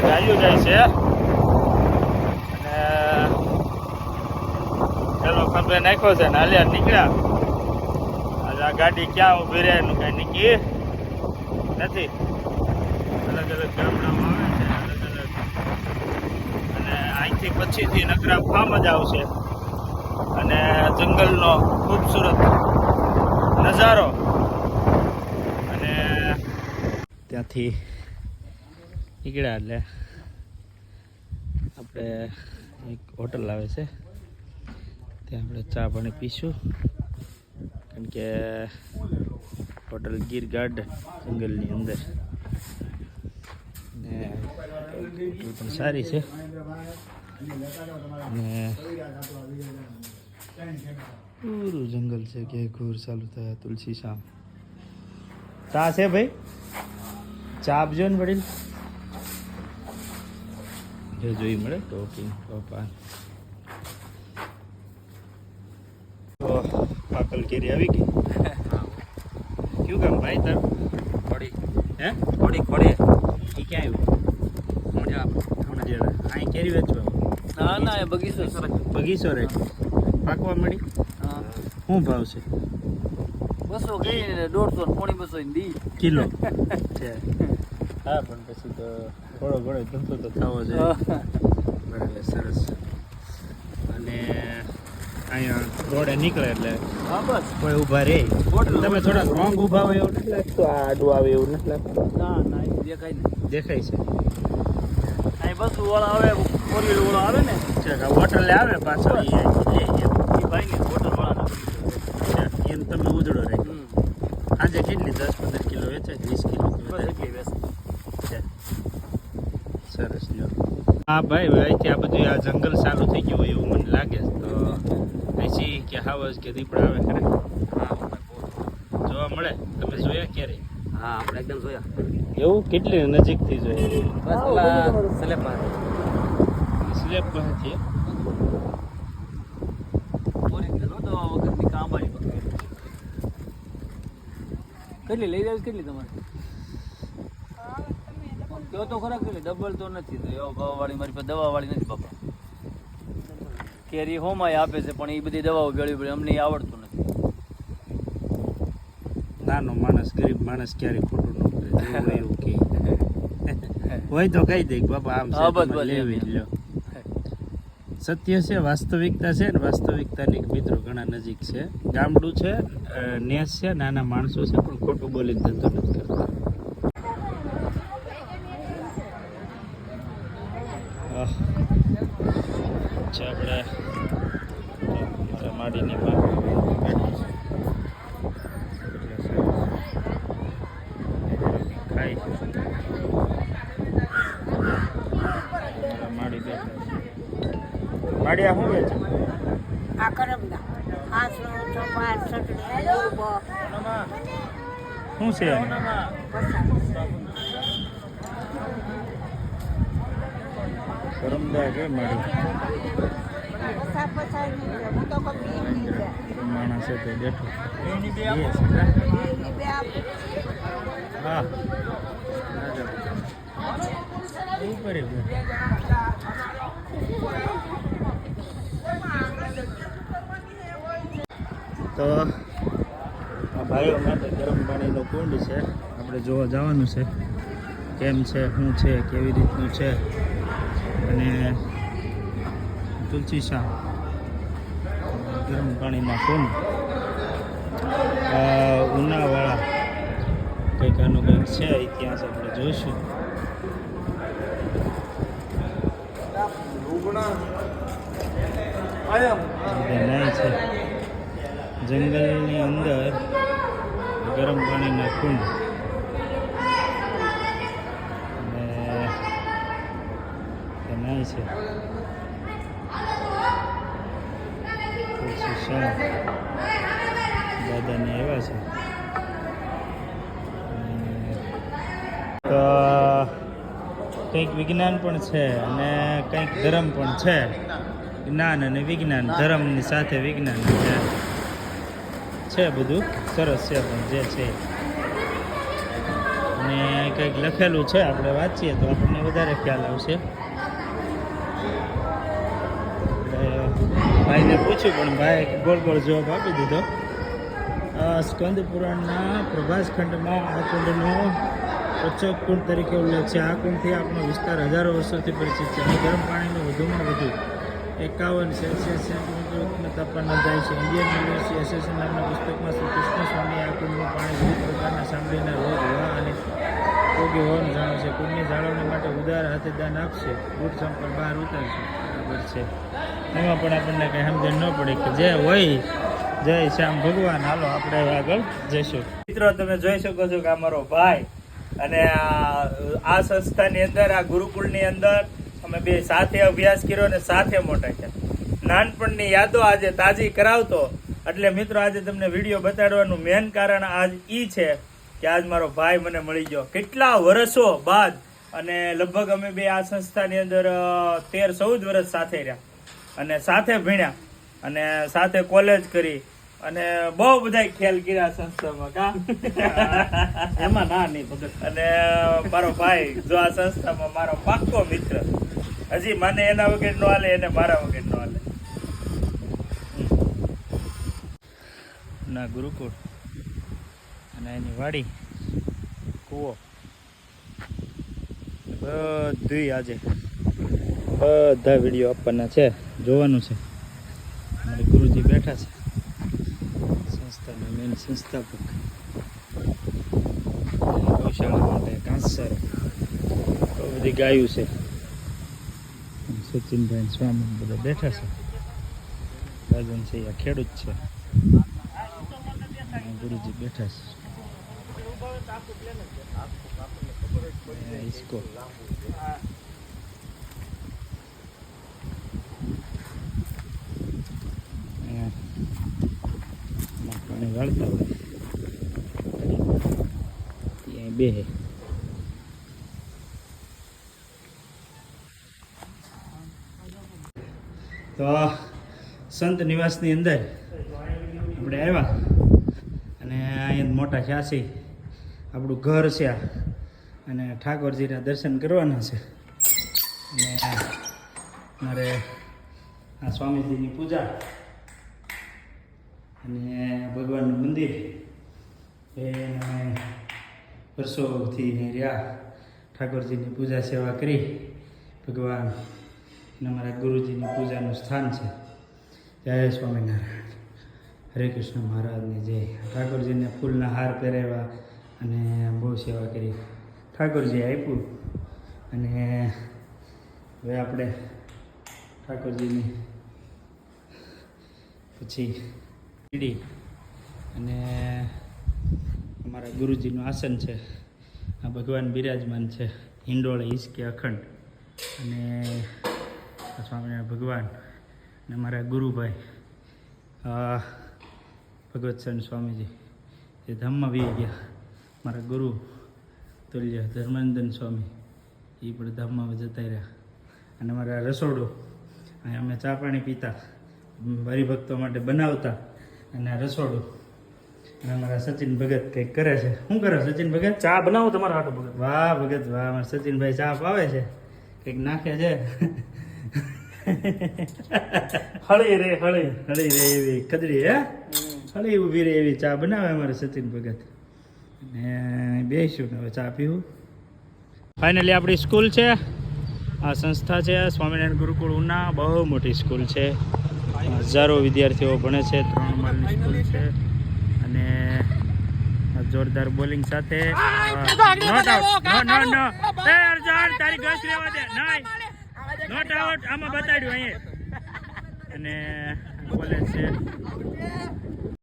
ચાલ્યું જાય છે. અને પેલો ખંભે નાખ્યો છે ને હાલ્યા નીકળ્યા. આજે આ ગાડી ક્યાં ઊભી રહે એનું કઈ નીકળી નથી. અલગ અલગ ગામડામાં આવે છે, અલગ અલગ. અને અહીંથી પછીથી નકરા ફાર્મ જ આવશે. અને જંગલનો ખૂબસૂરત નજારો. અને ત્યાંથી નીકળ્યા એટલે. આપણે એક હોટલ આવે છે. ત્યાં આપણે ચા પાણી પીશું. કારણ કે હોટલ ગીર ગાર્ડન જંગલની અંદર. ને પણ સારી છે. અને પૂરું જંગલ છે કે ઘોર ચાલુ થયા તુલસી શામ. ચા છે ભાઈ? ચા આપજો ને વડીલ. જો જોઈ મળે ટોપી ટોપા તો પાકલ કેરી આવી ગઈ? કયું કામ ભાઈ તાર? ખોડી. હે? ખોડી ખોડી. એ ક્યાં આવ્યું? મોજા હમણાં અહીં કેરી વેચવા ના ના એ બગીચો બગીચો રે. પાકવા મળી? શું ભાવ છે? બસો ને દોઢસો પોણી બસો દી. કિલો. હા પણ પછી તો થોડો ઘણો ધંધો તો થવો જોઈએ બરાબર સરસ. અને અહીંયા રોડે નીકળે એટલે હા બસ. કોઈ ઊભા રહે હોટલ તમે થોડા રોંગ ઊભા હોય એવું નથી લાગતું? આ આડું આવે એવું નથી લાગતું? ના ના દેખાય ને દેખાય છે. અહીં બસ વાળા આવે ફોર વ્હીલ વાળા આવે ને છે કે લે આવે એ લે ભાઈ ને હોટલ વાળા છે. એમ તમને ઉજળો રહે હમ. આજે કેટલી દસ પંદર કિલો વેચે વીસ કિલો એટલી બેસ છે સરસ લ્યો હા ભાઈ ભાઈ અહીંથી આ બધું આ જંગલ ચાલુ થઈ ગયું હોય એવું મને લાગે છે. તો અહીંથી કે હાવસ કે દીપડા આવે ખરે? હા જોવા મળે? તમે જોયા ક્યારે? હા આપણે એકદમ જોયા. એવું? કેટલી નજીકથી જોઈએ બસ ઓલા સ્લેબ પાસે સ્લેબ પાસેથી કેટલી લઈ જાય કેટલી તમારે? કયો તો ખરા કે ડબલ તો નથી તો એવો ભાવવાળી મારી પાસે દવાવાળી નથી બાપા. કેરી હોમાય આપે છે પણ એ બધી દવાઓ ગળી પડે અમને આવડતું નથી. નાનો માણસ ગરીબ માણસ ક્યારે ખોટું ન કરે એવું કે હોય તો કહી દે બાપા આમ છે લેવી લ્યો. સત્ય છે વાસ્તવિકતા છે ને વાસ્તવિકતાની મિત્રો ઘણા નજીક છે. ગામડું છે નેસ છે નાના માણસો છે પણ ખોટું બોલીને ધંધો નથી કરતા આહ. છે આપણે મારા માડીની માં બેઠું છે એટલે સરસ. મારા માડી બેઠા માડિયા શું વેચે? આ કરમદા ચોપાટ ચટણી દૂરબો શું છે? કરમદા કે માડી માણસ બેઠો. હા. ઉપર તો આ ભાઈઓ માટે ગરમ પાણીનો કુંડ છે. આપણે જોવા જવાનું છે. કેમ છે શું છે કેવી રીતનું છે. અને તુલસી શાહ ગરમ પાણીના કુંડ ઉનાવાળા. કંઈક આનું કંઈક છે ઇતિહાસ આપણે જોઈશું. છે. જંગલની અંદર ગરમ પાણીના કુંડ અને છે. દાદાને આવ્યા છે. તો, કંઈક વિજ્ઞાન પણ છે અને કંઈક ધર્મ પણ છે. જ્ઞાન અને વિજ્ઞાન, ધર્મની સાથે વિજ્ઞાન છે. છે બધું? સરસ છે પણ જે છે. અને કંઈક લખેલું છે, આપણે વાંચીએ તો આપણને વધારે ખ્યાલ આવશે એટલે ભાઈને પૂછ્યું, પણ ભાઈ ગોળ ગોળ જવાબ આપી દીધો. સ્કંદ પુરાણના પ્રભાસ ખંડમાં આ કુંડનો પ્રચક કુંડ તરીકે ઉલ્લેખ છે. આ કુંડથી આપણો વિસ્તાર હજારો વર્ષોથી પરિચિત છે અને ગરમ પાણીનું વધુમાં વધુ એકાવન સેલ્સિયસ તાપમાન નોંધાય છે. ઇન્ડિયન યુનિવર્સિટી એસોસિએશન નામના પુસ્તકમાં શ્રી કૃષ્ણ સ્વામી આ કુંડનું પાણી વિવિધ પ્રકારના સાંભળીના રોગ હવા અને રોગી હોવાનું જણાવે છે. કુંડની જાળવણી માટે ઉદાર હાથે દાન આપશે, બૂટ સંપર્ક બહાર ઉતારશે. બરાબર છે. એમાં પણ આપણને કંઈ સમજણ ન પડે કે જે હોય, જય શ્યામ ભગવાન. હાલો, આપણે આગળ જઈશું. મિત્રો, તમે જોઈ શકો છો કે અમારો ભાઈ અને આ સંસ્થાની અંદર, આ ગુરુકુળની અંદર અમે બે સાથે અભ્યાસ કર્યો અને સાથે મોટા થયા. નાનપણની યાદો આજે તાજી કરાવતો. એટલે મિત્રો, આજે તમને વીડિયો બતાડવાનું મેન કારણ આજ ઈ છે કે આજ મારો ભાઈ મને મળી ગયો. કેટલા વર્ષો બાદ અને લગભગ અમે બે આ સંસ્થાની અંદર તેર ચૌદ વર્ષ સાથે રહ્યા. અને સાથે ભણ્યા. અને સાથે કોલેજ કરી. અને બહુ બધા ખેલ કર્યા સંસ્થામાં કા? એમાં ના નહીં ભગત. અને મારો ભાઈ જો આ સંસ્થામાં મારો પાક્કો મિત્ર. હજી મને એના વગર નો હાલે એને મારા વગર નો હાલે. ના ગુરુકુળ. અને એની વાડી. કૂવો. બધું આજે. બધા વીડિયો આપવાના છે. જોવાનું છે. મારે ગુરુજી બેઠા છે. સંસ્થાના મેન સંસ્થાપક. ગૌશાળા માટે કાંસર. બહુ બધી ગાયું છે. સચિનભાઈ સ્વામી બધા બેઠા છે. રાજન છે આ ખેડૂત છે. ગુરુજી બેઠા છે. ત્યાં બે તો સંત નિવાસની અંદર આપણે આવ્યા. અને અહીંયા મોટા છાસી આપણું ઘર છે આ. અને ઠાકોરજીના દર્શન કરવાના છે. અને મારે આ સ્વામીજીની પૂજા. અને ભગવાનનું મંદિર. એ અમે વર્ષોથી રહ્યા ઠાકોરજીની પૂજા સેવા કરી. ભગવાન અને અમારા ગુરુજીની પૂજાનું સ્થાન છે. જય સ્વામિનારાયણ. હરે કૃષ્ણ મહારાજની જય. ઠાકોરજીને ફૂલના હાર પહેરાવ્યા. અને બહુ સેવા કરી. ઠાકોરજી આપ્યું અને હવે આપણે ઠાકોરજીની પછી પીડી અને અમારા ગુરુજીનું આસન છે. આ ભગવાન બિરાજમાન છે, હિંડોળ ઈસકે અખંડ. અને સ્વામિનારાયણ ભગવાન અને મારા ગુરુભાઈ ભગવત સ્વામીજી એ ધામમાં વી ગયા. મારા ગુરુ તુલ્ય ધર્માનંદન સ્વામી એ પણ ધામમાં જતા રહ્યા. અને મારા રસોડું અહીં અમે ચા પાણી પીતા હરિભક્તો માટે બનાવતા અને આ રસોડું. અને અમારા સચિન ભગત કંઈક કરે છે. શું કરે સચિન ભગત? ચા બનાવો તમારા હાટો ભગત. વાહ ભગત વાહ અમારા સચિનભાઈ ચા પાવે છે. કંઈક નાખે છે. હળી રે હળી હળી રે એવી ખદડી હે? હળી ઊભી રે એવી ચા બનાવે અમારે સચિન ભગત. અને બેસીશું ને હવે ચા પીવું. ફાઇનલી આપણી સ્કૂલ છે. આ સંસ્થા છે સ્વામિનારાયણ ગુરુકુળ ઉના. બહુ મોટી સ્કૂલ છે. હજારો વિદ્યાર્થીઓ ભણે છે ત્રણ માળની સ્કૂલ છે. અને જોરદાર બોલિંગ સાથે નોટ આઉટ નો. નો નો એ અર્જુન તારી ગસ લેવા દે. નોટ આઉટ આમાં બતાડ્યું અહીંયા. અને કોલેજ છે.